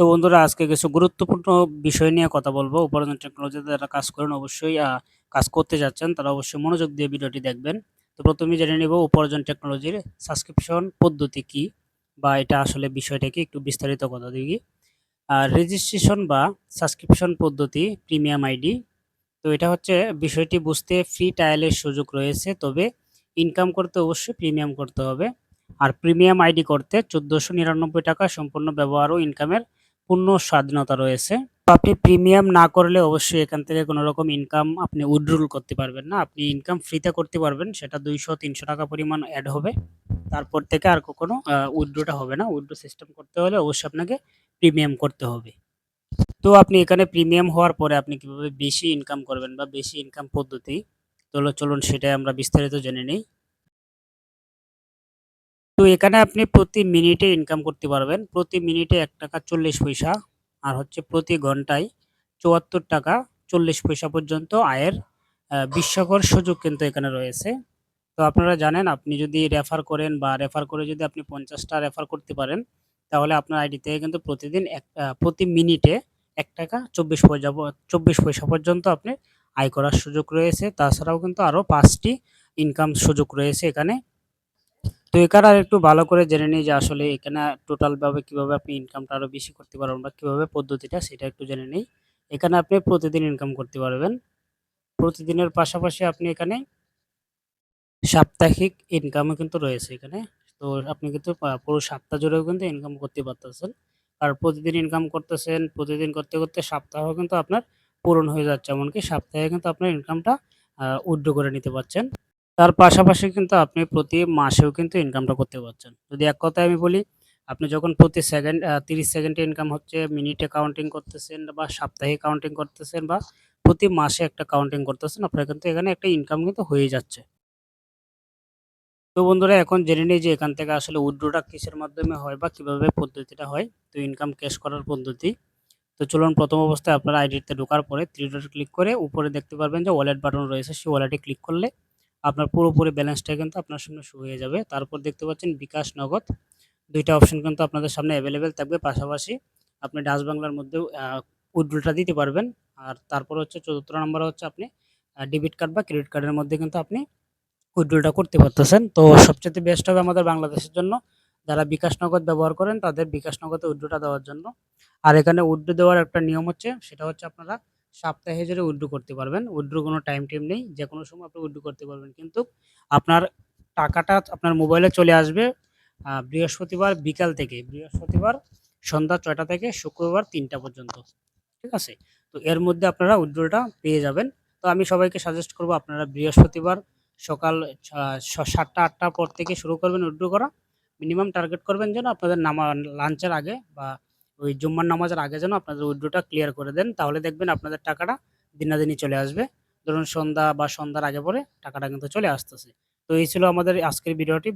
তো বন্ধুরা, আজকে কিছু গুরুত্বপূর্ণ বিষয় নিয়ে কথা বলব। উপার্জন টেকনোলজিতে যারা কাজ করেন অবশ্যই কাজ করতে যাচ্ছেন, তারা অবশ্যই মনোযোগ দিয়ে ভিডিওটি দেখবেন। তো প্রথমে জেনে নিব উপার্জন টেকনোলজির সাবস্ক্রিপশন পদ্ধতি কি বা এটা আসলে বিষয়টা কি? একটু বিস্তারিত কথা দিই আর রেজিস্ট্রেশন বা সাবস্ক্রিপশন পদ্ধতি প্রিমিয়াম আইডি তো এটা হচ্ছে বিষয়টি বুঝতে ফ্রি ট্রায়ালের সুযোগ রয়েছে, তবে ইনকাম করতে অবশ্যই প্রিমিয়াম করতে হবে। আর প্রিমিয়াম আইডি করতে চোদ্দোশো নিরানব্বই টাকা সম্পূর্ণ ব্যবহার ও ইনকামের পূর্ণ স্বাধীনতা রয়েছে। আপনি প্রিমিয়াম না করলে অবশ্যই এখান থেকে কোনো রকম ইনকাম আপনি উইথড্রল করতে পারবেন না। আপনি ইনকাম ফ্রিতে করতে পারবেন, সেটা দুইশো, তিনশো টাকা পরিমাণ অ্যাড হবে। তারপর থেকে আর কখনো উইথড্রোটা হবে না। উইড্রো সিস্টেম করতে হলে অবশ্যই আপনাকে প্রিমিয়াম করতে হবে। তো আপনি এখানে প্রিমিয়াম হওয়ার পরে আপনি কীভাবে বেশি ইনকাম করবেন বা বেশি ইনকাম পদ্ধতি? তো চলুন সেটাই আমরা বিস্তারিত জেনে নিই। তো এখানে আপনি প্রতি মিনিটে ইনকাম করতে পারবেন। প্রতি মিনিটে এক টাকা চল্লিশ পয়সা আর হচ্ছে প্রতি ঘন্টায় চুয়াত্তর টাকা চল্লিশ পয়সা পর্যন্ত আয়ের বিশ্বকর সুযোগ কিন্তু এখানে রয়েছে। তো আপনারা জানেন, আপনি যদি রেফার করেন বা রেফার করে যদি আপনি পঞ্চাশটা রেফার করতে পারেন, তাহলে আপনার আইডি থেকে কিন্তু প্রতিদিন এক প্রতি মিনিটে এক টাকা চব্বিশ পয়সা চব্বিশ পয়সা পর্যন্ত আপনি আয় করার সুযোগ রয়েছে। তাছাড়াও কিন্তু আরও পাঁচটি ইনকাম সুযোগ রয়েছে এখানে। তো এখানে আর একটু ভালো করে জেনে নিই যে আসলে এখানে টোটাল ভাবে কীভাবে আপনি ইনকামটা আরও বেশি করতে পারবেন বা কীভাবে পদ্ধতিটা, সেটা একটু জেনে নিই। এখানে আপনি প্রতিদিন ইনকাম করতে পারবেন। প্রতিদিনের পাশাপাশি আপনি এখানে সাপ্তাহিক ইনকামও কিন্তু রয়েছে এখানে। তো আপনি কিন্তু পুরো সপ্তাহ জুড়েও কিন্তু ইনকাম করতে পারতেছেন। আর প্রতিদিন ইনকাম করতেছেন, প্রতিদিন করতে করতে সপ্তাহ কিন্তু আপনার পূরণ হয়ে যাচ্ছে। এমনকি সপ্তাহে কিন্তু আপনার ইনকামটা উইথড্র করে নিতে পারছেন। তার পাশাপাশি কিন্তু আপনি প্রতি মাসেও কিন্তু ইনকামটা করতে পারছেন। যদি এক কথায় আমি বলি, আপনি যখন প্রতি সেকেন্ড তিরিশ সেকেন্ডে ইনকাম হচ্ছে মিনিটে কাউন্টিং করতেছেন বা সাপ্তাহিক কাউন্টিং করতেছেন বা প্রতি মাসে একটা কাউন্টিং করতেছেন, আপনার কিন্তু এখানে একটা ইনকাম কিন্তু হয়ে যাচ্ছে। তো বন্ধুরা, এখন জেনে নিই যে এখান থেকে আসলে উইথড্রটা কিসের মাধ্যমে হয় বা কীভাবে পদ্ধতিটা হয়। তো ইনকাম ক্যাশ করার পদ্ধতি। তো চলুন, প্রথম অবস্থায় আপনার আইডিতে ঢোকার পরে থ্রি ডট ক্লিক করে উপরে দেখতে পারবেন যে ওয়ালেট বাটন রয়েছে, সেই ওয়ালেটে ক্লিক করলে আপনার পুরোপুরি ব্যালেন্সটা কিন্তু আপনার সামনে শো হয়ে যাবে। তারপর দেখতে পাচ্ছেন বিকাশ নগদ। দুইটা অপশন কিন্তু আপনাদের সামনে অ্যাভেলেবেল থাকবে। পাশাপাশি আপনি ডাচ বাংলার মধ্যেও উইথড্রলটা দিতে পারবেন। আর তারপর হচ্ছে চতুর্থ নম্বর হচ্ছে আপনি ডেবিট কার্ড বা ক্রেডিট কার্ডের মধ্যে কিন্তু আপনি উইথড্রলটা করতে পারতেছেন। তো সবচেয়ে বেস্ট হবে আমাদের বাংলাদেশের জন্য। যারা বিকাশ নগদ ব্যবহার করেন, তাদের বিকাশ নগদে উইথড্রটা দেওয়ার জন্য। আর এখানে উইথড্র দেওয়ার একটা নিয়ম হচ্ছে, সেটা হচ্ছে আপনারা সপ্তাহে জুড়ে উইথড্র করতে পারবেন। উইথড্র কোনো টাইম টেম নেই, যে কোনো সময় আপনি উইথড্র করতে পারবেন। কিন্তু আপনার টাকাটা আপনার মোবাইলে চলে আসবে বৃহস্পতিবার বিকাল থেকে, বৃহস্পতিবার সন্ধ্যা ছয়টা থেকে শুক্রবার তিনটা পর্যন্ত। ঠিক আছে? তো এর মধ্যে আপনারা উইড্রোটা পেয়ে যাবেন। তো আমি সবাইকে সাজেস্ট করব আপনারা বৃহস্পতিবার সকাল সাতটা, আটটার পর থেকে শুরু করবেন উইথড্র করা। মিনিমাম টার্গেট করবেন যেন আপনাদের নামা লাঞ্চের আগে বা ওই জুম্মার নামাজের আগে যেন আপনাদের উইড্রোটা ক্লিয়ার করে দেন, তাহলে দেখবেন আপনাদের টাকাটা দিনাদিনই চলে আসবে। ধরুন সন্ধ্যা বা সন্ধ্যার আগে পরে টাকাটা কিন্তু চলে আসতেছে। তো এই ছিল আমাদের আজকের ভিডিওটি।